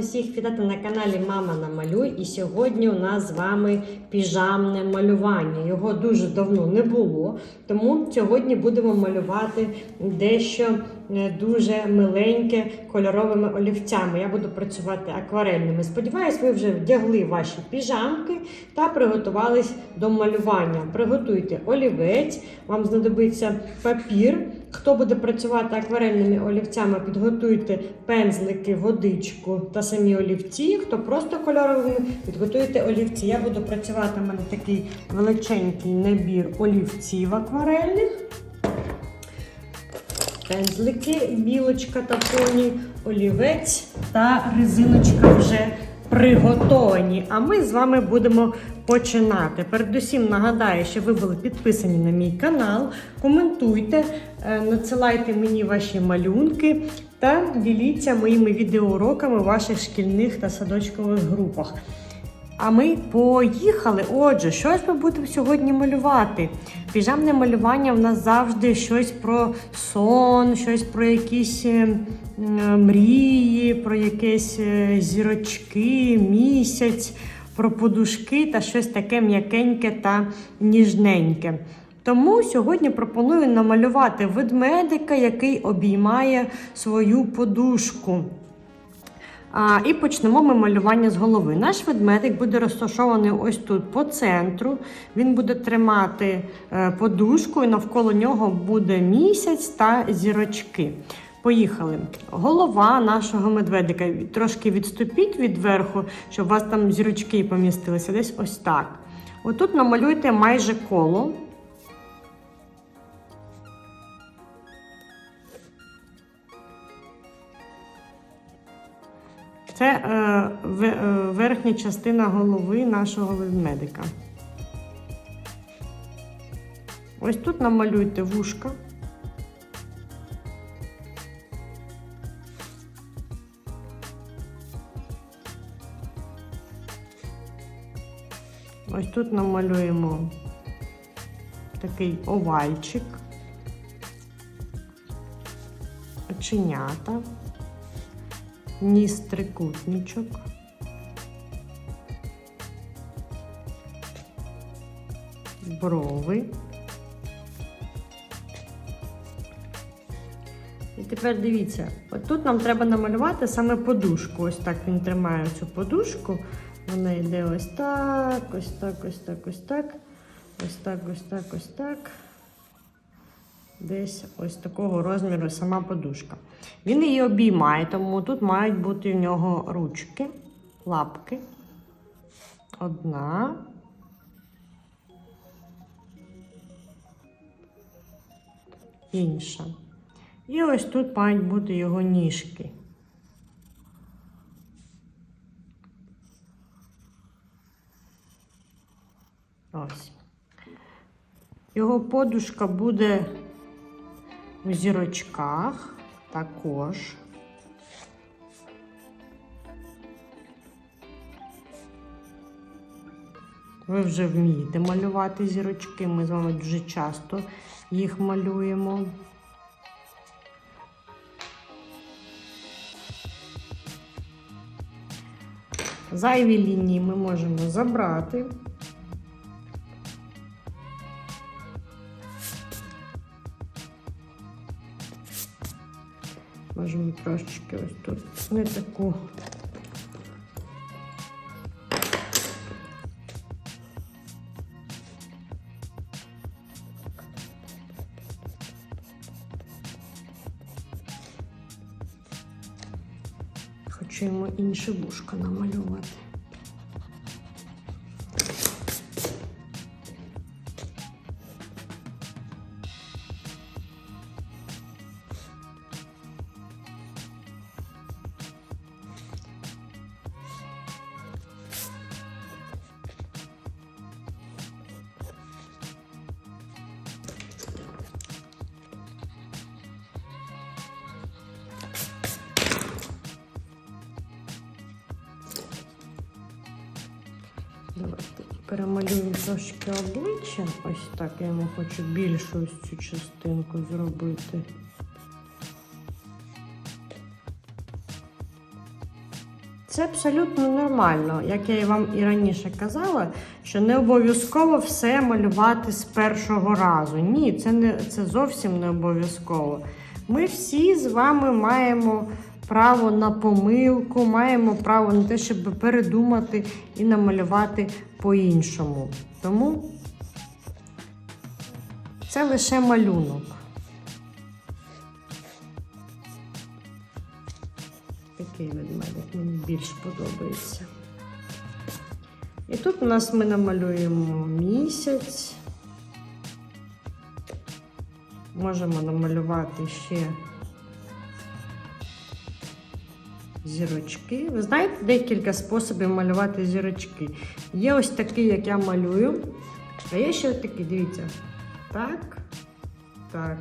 усіх вітати на каналі Мама Намалюй. І сьогодні у нас з вами піжамне малювання. Його дуже давно не було, тому сьогодні будемо малювати дещо е, дуже миленьке кольоровими олівцями. Я буду працювати акварельними. Сподіваюсь, ви вже вдягли ваші піжамки та приготувались до малювання. Приготуйте олівець, вам знадобиться папір. Хто буде працювати акварельними олівцями, підготуйте пензлики, водичку та самі олівці. Хто просто кольоровими, підготуйте олівці. Я буду працювати у мене такий величенький набір олівців акварельних. Пензлики, білочка та поні, олівець та резиночка вже приготовані. А ми з вами будемо починати. Передусім нагадаю, що ви були підписані на мій канал. Коментуйте, е, надсилайте мені ваші малюнки та діліться моїми відеоуроками в ваших шкільних та садочкових групах. А ми поїхали. Отже, щось ми будемо сьогодні малювати. Піжамне малювання в нас завжди щось про сон, щось про якісь е, мрії, про якісь е, зірочки, місяць, про подушки та щось таке м'якеньке та ніжненьке. Тому сьогодні пропоную намалювати ведмедика, який обіймає свою подушку. А, і почнемо ми малювання з голови. Наш ведмедик буде розташований ось тут по центру. Він буде тримати е, подушку, і навколо нього буде місяць та зірочки. Поїхали. Голова нашого медведика. Трошки відступіть від верху, щоб у вас там зірочки помістилися. Десь ось так. Отут намалюйте майже коло. Це е, е, верхня частина голови нашого ведмедика. Ось тут намалюйте вушка. Ось тут намалюємо такий овальчик, оченята ніс трикутничок. Брови. І тепер дивіться, тут нам треба намалювати саме подушку. Ось так він тримає цю подушку. Вона йде ось так, ось так, ось так, ось так, ось так, ось так, ось так десь ось такого розміру сама подушка. Він її обіймає, тому тут мають бути в нього ручки, лапки. Одна. Інша. І ось тут мають бути його ніжки. Ось. Його подушка буде у зірочках також. Ви вже вмієте малювати зірочки. Ми з вами дуже часто їх малюємо. Зайві лінії ми можемо забрати. Можемо трошечки ось тут не таку. Хочу йому інше вушка намалювати. Хочу більшу ось цю частинку зробити. Це абсолютно нормально, як я і вам і раніше казала, що не обов'язково все малювати з першого разу. Ні, це не це зовсім не обов'язково. Ми всі з вами маємо право на помилку, маємо право на те, щоб передумати і намалювати по-іншому. Тому це лише малюнок. Такий ведмедик мені більш подобається. І тут у нас ми намалюємо місяць. Можемо намалювати ще зірочки. Ви знаєте декілька способів малювати зірочки. Є ось такий, як я малюю. А є ще такий, дивіться. Так, так.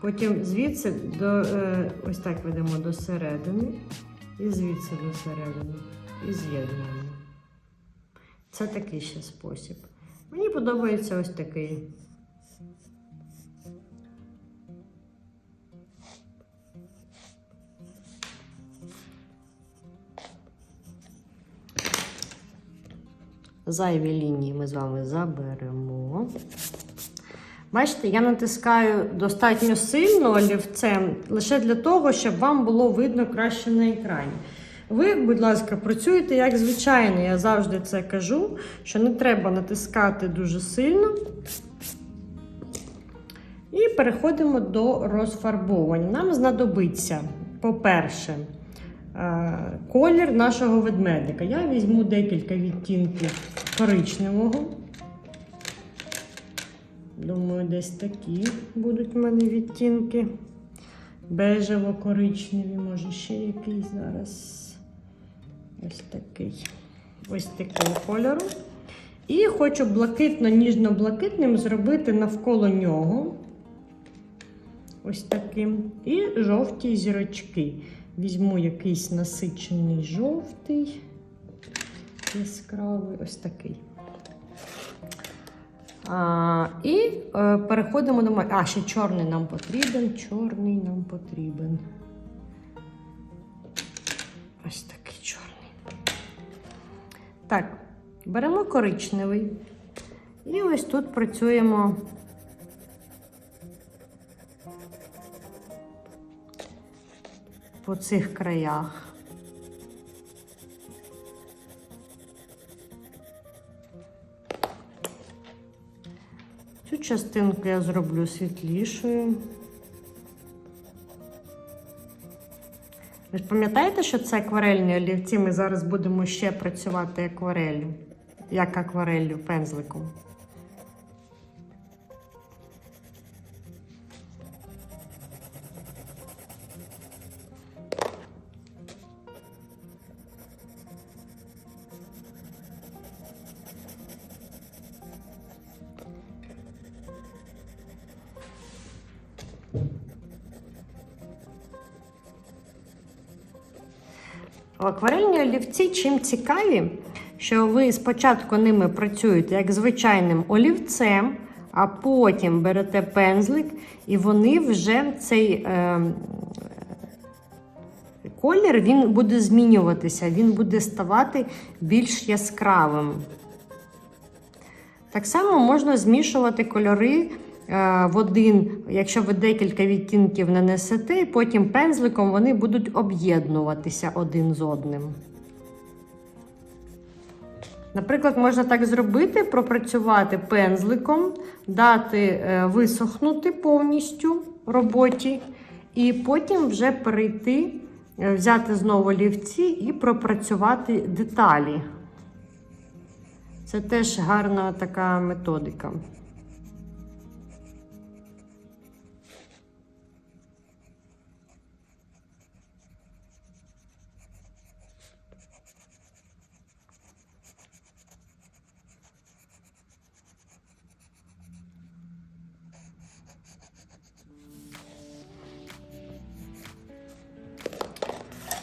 Потім звідси до, е, ось так ведемо до середини. І звідси до середини. І з'єднуємо. Це такий ще спосіб. Мені подобається ось такий. Зайві лінії ми з вами заберемо. Бачите, я натискаю достатньо сильно олівцем лише для того, щоб вам було видно краще на екрані. Ви, будь ласка, працюєте як звичайно, я завжди це кажу, що не треба натискати дуже сильно. І переходимо до розфарбовування. Нам знадобиться, по-перше, е, колір нашого ведмедика. Я візьму декілька відтінків коричневого. Думаю, десь такі будуть в мене відтінки. Бежево-коричневі, може ще якийсь зараз. Ось такий. Ось такого кольору. І хочу блакитно-ніжно-блакитним зробити навколо нього. Ось таким. І жовті зірочки. Візьму якийсь насичений жовтий, яскравий, ось такий. І е, переходимо до А, ще чорний нам потрібен. Чорний нам потрібен. Ось такий чорний. Так, беремо коричневий. І ось тут працюємо. По цих краях. Цю частинку я зроблю світлішою. Ви ж пам'ятаєте, що це акварельні олівці? Ми зараз будемо ще працювати аквареллю, як аквареллю пензликом. Олівці чим цікаві, що ви спочатку ними працюєте як звичайним олівцем, а потім берете пензлик, і вони вже цей е, колір він буде змінюватися, він буде ставати більш яскравим. Так само можна змішувати кольори е, в один, якщо ви декілька відтінків нанесете, потім пензликом вони будуть об'єднуватися один з одним. Наприклад, можна так зробити, пропрацювати пензликом, дати е, висохнути повністю в роботі, і потім вже перейти, е, взяти знову лівці і пропрацювати деталі. Це теж гарна така методика.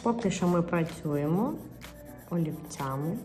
Поки що ми працюємо олівцями.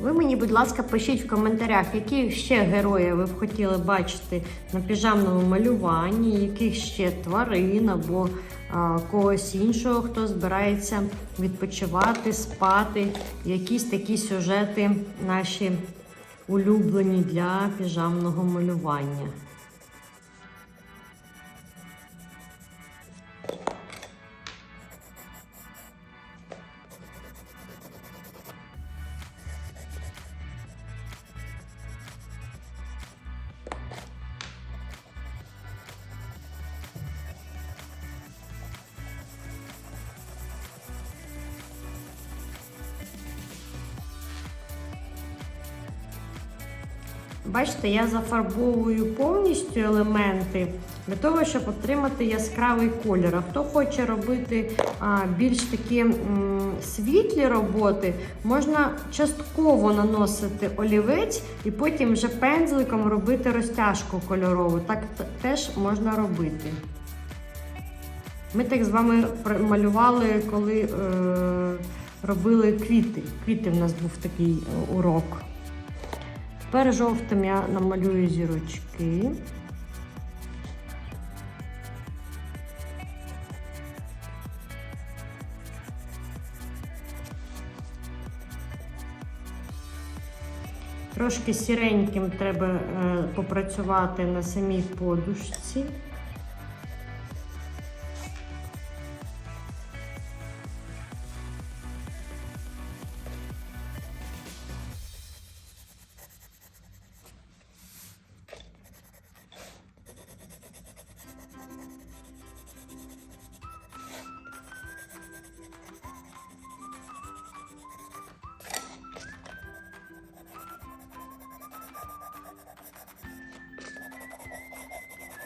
Ви мені, будь ласка, пишіть в коментарях, які ще герої ви б хотіли бачити на піжамному малюванні, яких ще тварин або а, когось іншого, хто збирається відпочивати, спати. Якісь такі сюжети наші улюблені для піжамного малювання. Бачите, я зафарбовую повністю елементи для того, щоб отримати яскравий колір. А хто хоче робити а, більш такі м, світлі роботи, можна частково наносити олівець і потім вже пензликом робити розтяжку кольорову. Так теж можна робити. Ми так з вами малювали, коли е, робили квіти. Квіти в нас був такий е, урок. Тепер жовтим я намалюю зірочки. Трошки сіреньким треба е, попрацювати на самій подушці.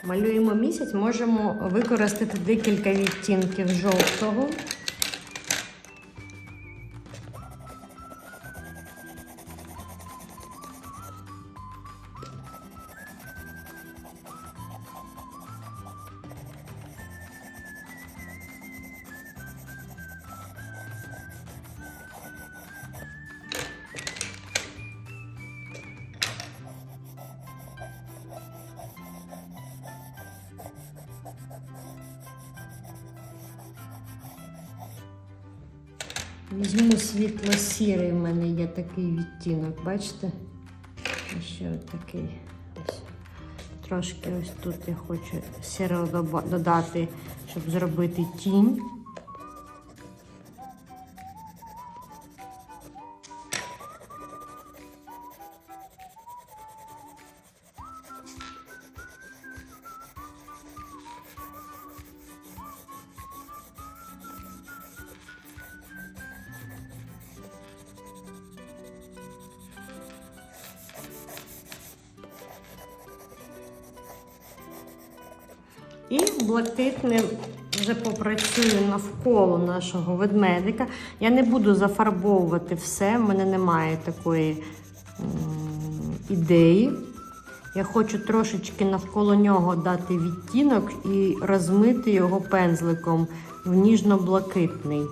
Малюємо місяць, можемо використати декілька відтінків жовтого. Такий відтінок, бачите? Ще такий. Ось. Трошки ось тут я хочу сірого додати, щоб зробити тінь. Блакитним вже попрацюю навколо нашого ведмедика. Я не буду зафарбовувати все, в мене немає такої ідеї. Я хочу трошечки навколо нього дати відтінок і розмити його пензликом в ніжно-блакитний.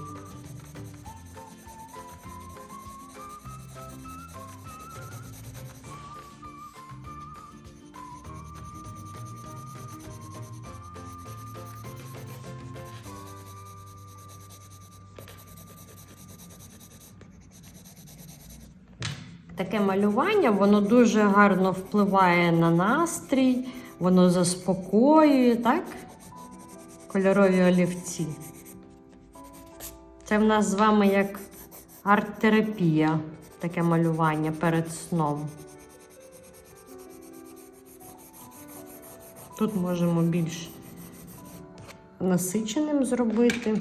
Малювання, воно дуже гарно впливає на настрій, воно заспокоює, так? Кольорові олівці. Це в нас з вами як арт-терапія, таке малювання перед сном. Тут можемо більш насиченим зробити.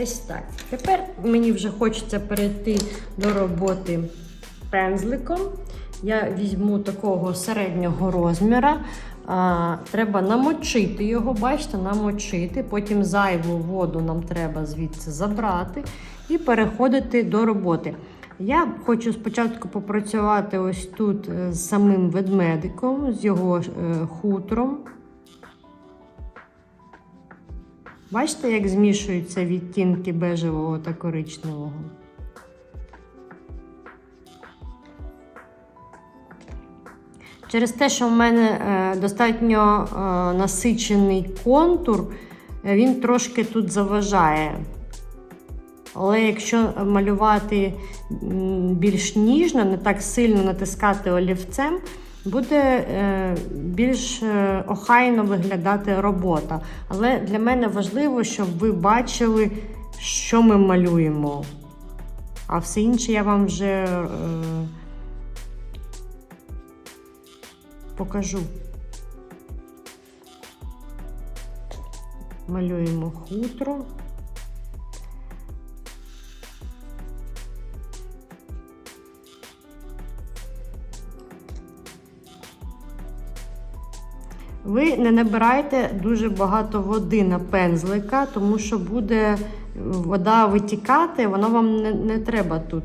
Десь так. Тепер мені вже хочеться перейти до роботи пензликом. Я візьму такого середнього розміра. А, треба намочити його, бачите, намочити. Потім зайву воду нам треба звідси забрати і переходити до роботи. Я хочу спочатку попрацювати ось тут е, з самим ведмедиком, з його е, хутром. Бачите, як змішуються відтінки бежевого та коричневого? Через те, що в мене е, достатньо е, насичений контур, е, він трошки тут заважає. Але якщо малювати більш ніжно, не так сильно натискати олівцем, буде е, більш е, охайно виглядати робота. Але для мене важливо, щоб ви бачили, що ми малюємо. А все інше я вам вже е, покажу. Малюємо хутро. Ви не набирайте дуже багато води на пензлика, тому що буде вода витікати, воно вам не, не треба тут.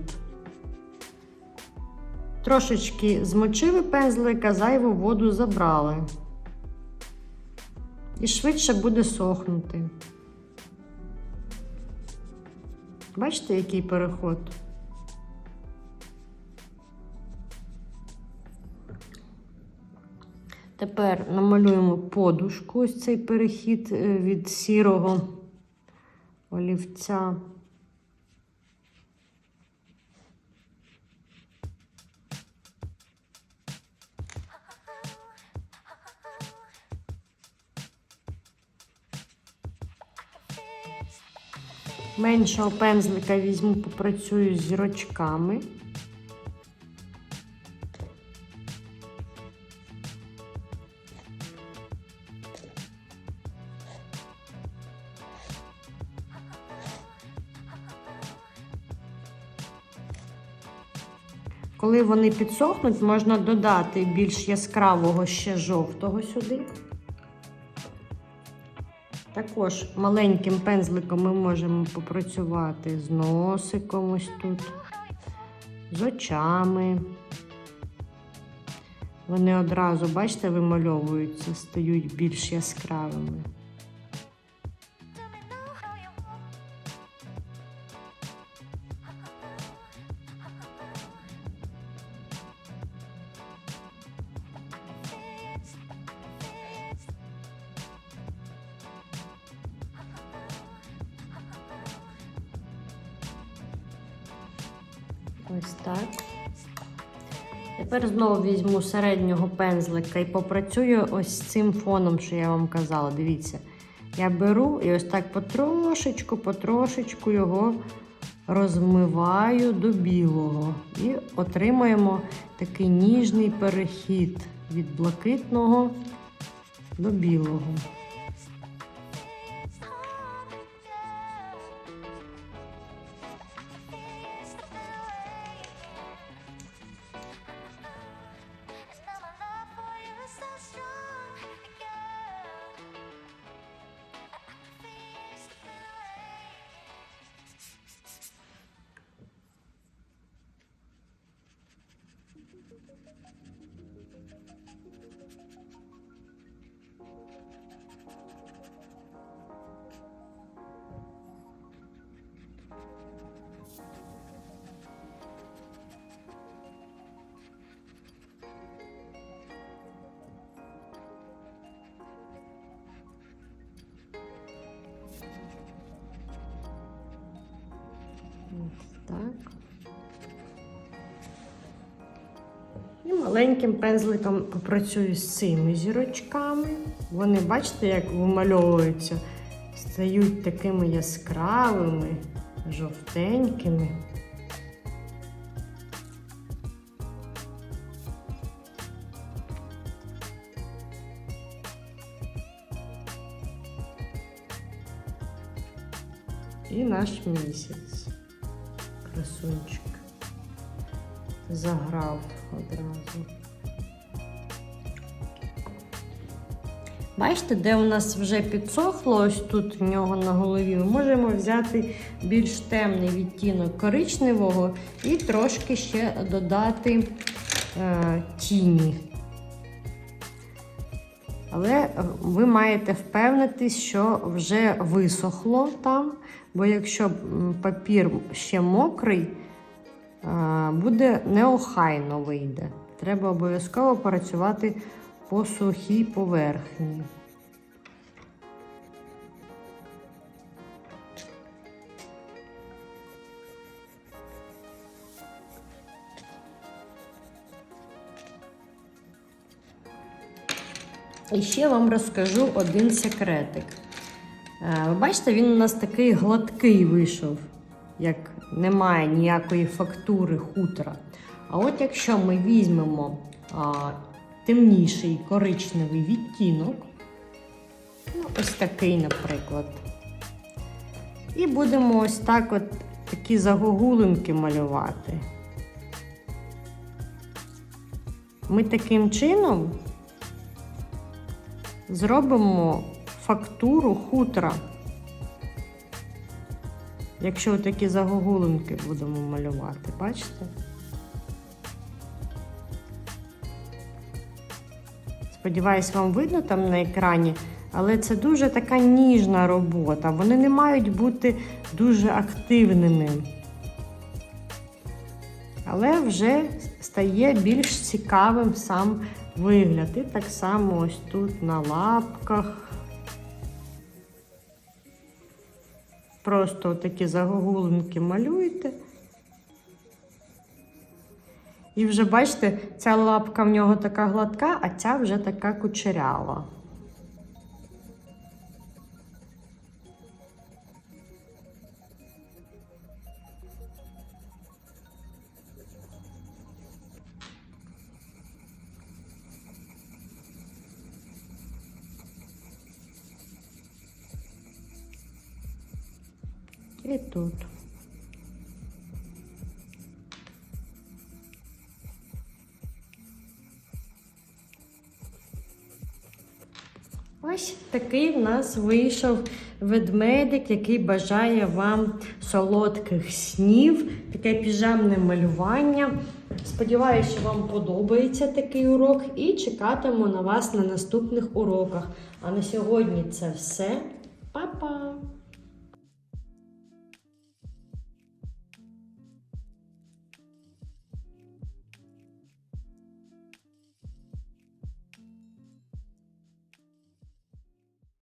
Трошечки змочили пензлика, зайву воду забрали. І швидше буде сохнути. Бачите, який переход? Тепер намалюємо подушку, ось цей перехід е, від сірого олівця. Меншого пензлика візьму, попрацюю з зірочками. Коли вони підсохнуть, можна додати більш яскравого ще жовтого сюди. Також маленьким пензликом ми можемо попрацювати з носиком ось тут, з очами. Вони одразу, бачите, вимальовуються, стають більш яскравими. Ось так. Тепер знову візьму середнього пензлика і попрацюю ось цим фоном, що я вам казала. Дивіться, я беру і ось так потрошечку, потрошечку його розмиваю до білого. І отримаємо такий ніжний перехід від блакитного до білого. Ось так. І маленьким пензликом попрацюю з цими зірочками. Вони, бачите, як вимальовуються, стають такими яскравими, жовтенькими. І наш місяць. Красунчик. Заграв одразу. Бачите, де у нас вже підсохло, ось тут в нього на голові, ми можемо взяти більш темний відтінок коричневого і трошки ще додати е, тіні. Але ви маєте впевнитись, що вже висохло там, бо якщо папір ще мокрий, буде неохайно вийде. Треба обов'язково працювати по сухій поверхні. І ще вам розкажу один секретик. Е, Ви бачите, він у нас такий гладкий вийшов, як немає ніякої фактури хутра. А от якщо ми візьмемо а, темніший коричневий відтінок, ну, ось такий, наприклад, і будемо ось так от такі загогулинки малювати. Ми таким чином зробимо фактуру хутра. Якщо такі загогулинки будемо малювати, бачите? Сподіваюсь, вам видно там на екрані, але це дуже така ніжна робота. Вони не мають бути дуже активними. Але вже стає більш цікавим сам вигляд. І так само ось тут на лапках. Просто такі загогулинки малюєте. І вже бачите, ця лапка в нього така гладка, а ця вже така кучерява. І тут. Ось такий в нас вийшов ведмедик, який бажає вам солодких снів, таке піжамне малювання. Сподіваюся, що вам подобається такий урок і чекатиму на вас на наступних уроках. А на сьогодні це все. Па-па!